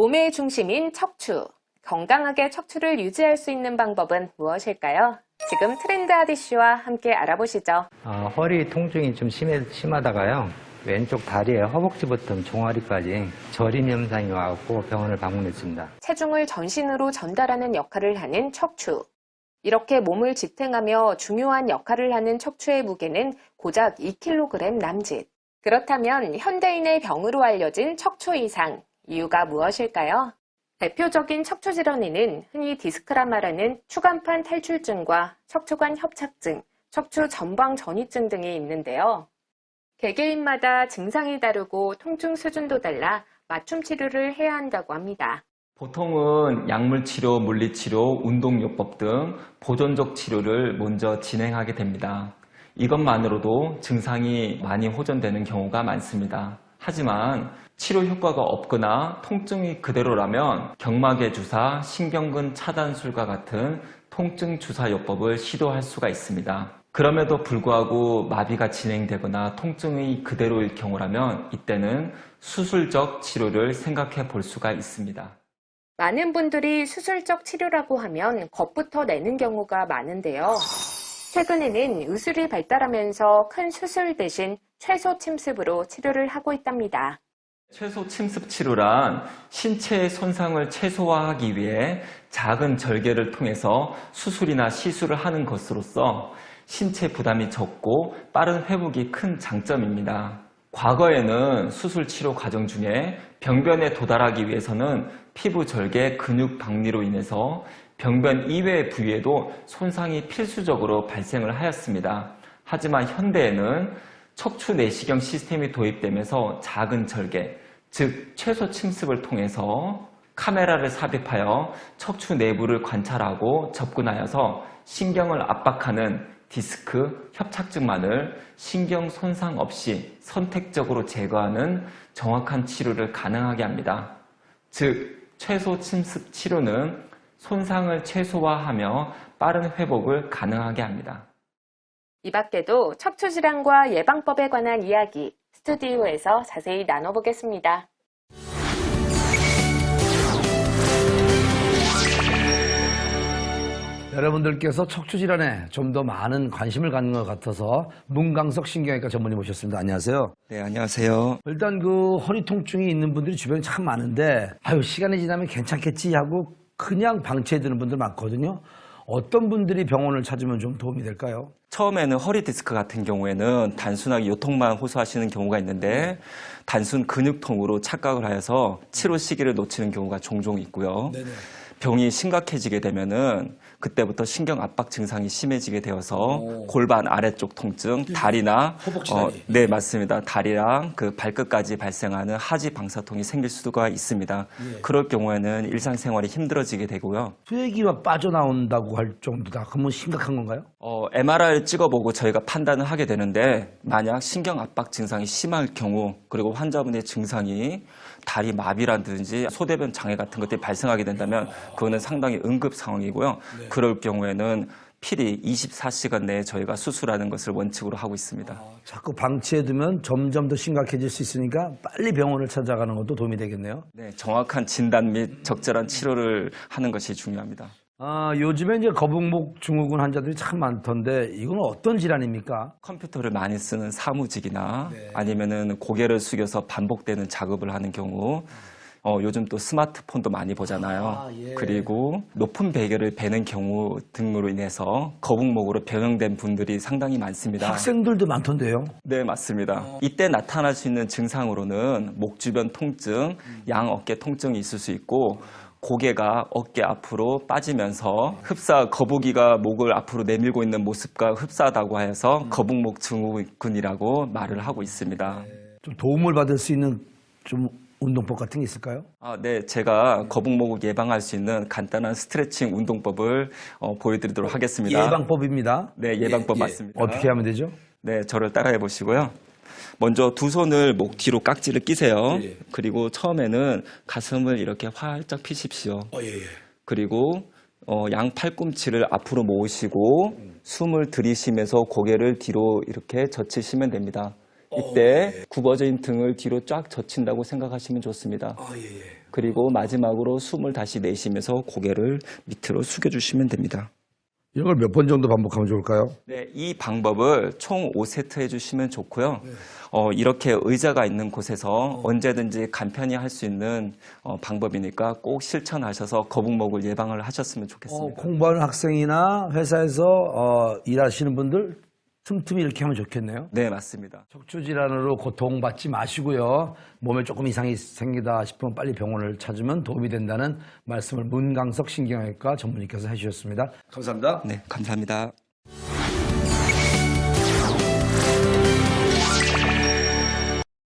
몸의 중심인 척추. 건강하게 척추를 유지할 수 있는 방법은 무엇일까요? 지금 트렌드 아디 씨와 함께 알아보시죠. 어, 허리 통증이 좀 심해, 심하다가요. 왼쪽 다리에 허벅지부터 종아리까지 저림 현상이 와갖고 병원을 방문했습니다. 체중을 전신으로 전달하는 역할을 하는 척추. 이렇게 몸을 지탱하며 중요한 역할을 하는 척추의 무게는 고작 2kg 남짓. 그렇다면 현대인의 병으로 알려진 척추 이상, 이유가 무엇일까요? 대표적인 척추 질환에는 흔히 디스크라 말하는 추간판 탈출증과 척추관 협착증, 척추 전방 전이증 등이 있는데요. 개개인마다 증상이 다르고 통증 수준도 달라 맞춤 치료를 해야 한다고 합니다. 보통은 약물 치료, 물리 치료, 운동요법 등 보존적 치료를 먼저 진행하게 됩니다. 이것만으로도 증상이 많이 호전되는 경우가 많습니다. 하지만 치료 효과가 없거나 통증이 그대로라면 경막의 주사, 신경근 차단술과 같은 통증 주사 요법을 시도할 수가 있습니다. 그럼에도 불구하고 마비가 진행되거나 통증이 그대로일 경우라면 이때는 수술적 치료를 생각해 볼 수가 있습니다. 많은 분들이 수술적 치료라고 하면 겁부터 내는 경우가 많은데요. 최근에는 의술이 발달하면서 큰 수술 대신 최소 침습으로 치료를 하고 있답니다. 최소 침습 치료란 신체의 손상을 최소화하기 위해 작은 절개를 통해서 수술이나 시술을 하는 것으로서 신체 부담이 적고 빠른 회복이 큰 장점입니다. 과거에는 수술 치료 과정 중에 병변에 도달하기 위해서는 피부 절개, 근육 박리로 인해서 병변 이외의 부위에도 손상이 필수적으로 발생을 하였습니다. 하지만 현대에는 척추 내시경 시스템이 도입되면서 작은 절개, 즉 최소 침습을 통해서 카메라를 삽입하여 척추 내부를 관찰하고 접근하여서 신경을 압박하는 디스크, 협착증만을 신경 손상 없이 선택적으로 제거하는 정확한 치료를 가능하게 합니다. 즉, 최소 침습 치료는 손상을 최소화하며 빠른 회복을 가능하게 합니다. 이 밖에도 척추 질환과 예방법에 관한 이야기 스튜디오에서 자세히 나눠보겠습니다. 여러분들께서 척추 질환에 좀 더 많은 관심을 갖는 것 같아서 문강석 신경외과 전문의 모셨습니다. 안녕하세요. 네, 안녕하세요. 일단 그 허리 통증이 있는 분들이 주변에 참 많은데 아유 시간이 지나면 괜찮겠지 하고 그냥 방치해 두는 분들 많거든요. 어떤 분들이 병원을 찾으면 좀 도움이 될까요? 처음에는 허리 디스크 같은 경우에는 단순하게 요통만 호소하시는 경우가 있는데 단순 근육통으로 착각을 하여서 치료 시기를 놓치는 경우가 종종 있고요. 병이 심각해지게 되면은 그때부터 신경 압박 증상이 심해지게 되어서 골반 아래쪽 통증, 다리나 허벅지 어, 다리. 네 맞습니다. 다리랑 그 발끝까지 발생하는 하지 방사통이 생길 수가 있습니다. 그럴 경우에는 일상생활이 힘들어지게 되고요. 수액이가 빠져나온다고 할 정도다. 그러면 심각한 건가요? 어, MRI 를 찍어보고 저희가 판단을 하게 되는데 만약 신경 압박 증상이 심할 경우 그리고 환자분의 증상이 다리 마비라든지 소대변 장애 같은 것들이 발생하게 된다면 그거는 상당히 응급 상황이고요. 그럴 경우에는 필히 24시간 내에 저희가 수술하는 것을 원칙으로 하고 있습니다. 자꾸 방치해 두면 점점 더 심각해질 수 있으니까 빨리 병원을 찾아가는 것도 도움이 되겠네요. 네, 정확한 진단 및 적절한 치료를 하는 것이 중요합니다. 아, 요즘에 이제 거북목 증후군 환자들이 참 많던데 이건 어떤 질환입니까? 컴퓨터를 많이 쓰는 사무직이나 아니면은 고개를 숙여서 반복되는 작업을 하는 경우 어, 요즘 또 스마트폰도 많이 보잖아요. 아, 예. 그리고 높은 베개를 베는 경우 등으로 인해서 거북목으로 변형된 분들이 상당히 많습니다. 학생들도 많던데요. 네, 맞습니다. 이때 나타날 수 있는 증상으로는 목 주변 통증, 양 어깨 통증이 있을 수 있고 고개가 어깨 앞으로 빠지면서 흡사 거북이가 목을 앞으로 내밀고 있는 모습과 흡사하다고 하여서 거북목 증후군이라고 말을 하고 있습니다. 좀 도움을 받을 수 있는 좀 운동법 같은 게 있을까요? 아, 네, 제가 거북목을 예방할 수 있는 간단한 스트레칭 운동법을 어, 보여드리도록 하겠습니다. 예방법입니다. 네, 예방법 맞습니다. 어떻게 하면 되죠? 네, 저를 따라해 보시고요. 먼저 두 손을 목 뒤로 깍지를 끼세요. 예. 그리고 처음에는 가슴을 이렇게 활짝 피십시오. 어, 예, 예. 그리고 어, 양 팔꿈치를 앞으로 모으시고 숨을 들이쉬면서 고개를 뒤로 이렇게 젖히시면 됩니다. 이때 굽어진 등을 뒤로 쫙 젖힌다고 생각하시면 좋습니다. 아, 예, 예. 그리고 마지막으로 숨을 다시 내쉬면서 고개를 밑으로 숙여주시면 됩니다. 이걸 몇 번 정도 반복하면 좋을까요? 네, 이 방법을 총 5세트 해주시면 좋고요. 어, 이렇게 의자가 있는 곳에서 언제든지 간편히 할 수 있는 어, 방법이니까 꼭 실천하셔서 거북목을 예방을 하셨으면 어, 좋겠습니다. 공부하는 학생이나 회사에서 어, 일하시는 분들 틈틈이 이렇게 하면 좋겠네요. 네, 맞습니다. 척추 질환으로 고통받지 마시고요. 몸에 조금 이상이 생기다 싶으면 빨리 병원을 찾으면 도움이 된다는 말씀을 문강석 신경외과 전문의께서 해주셨습니다. 감사합니다. 네, 감사합니다.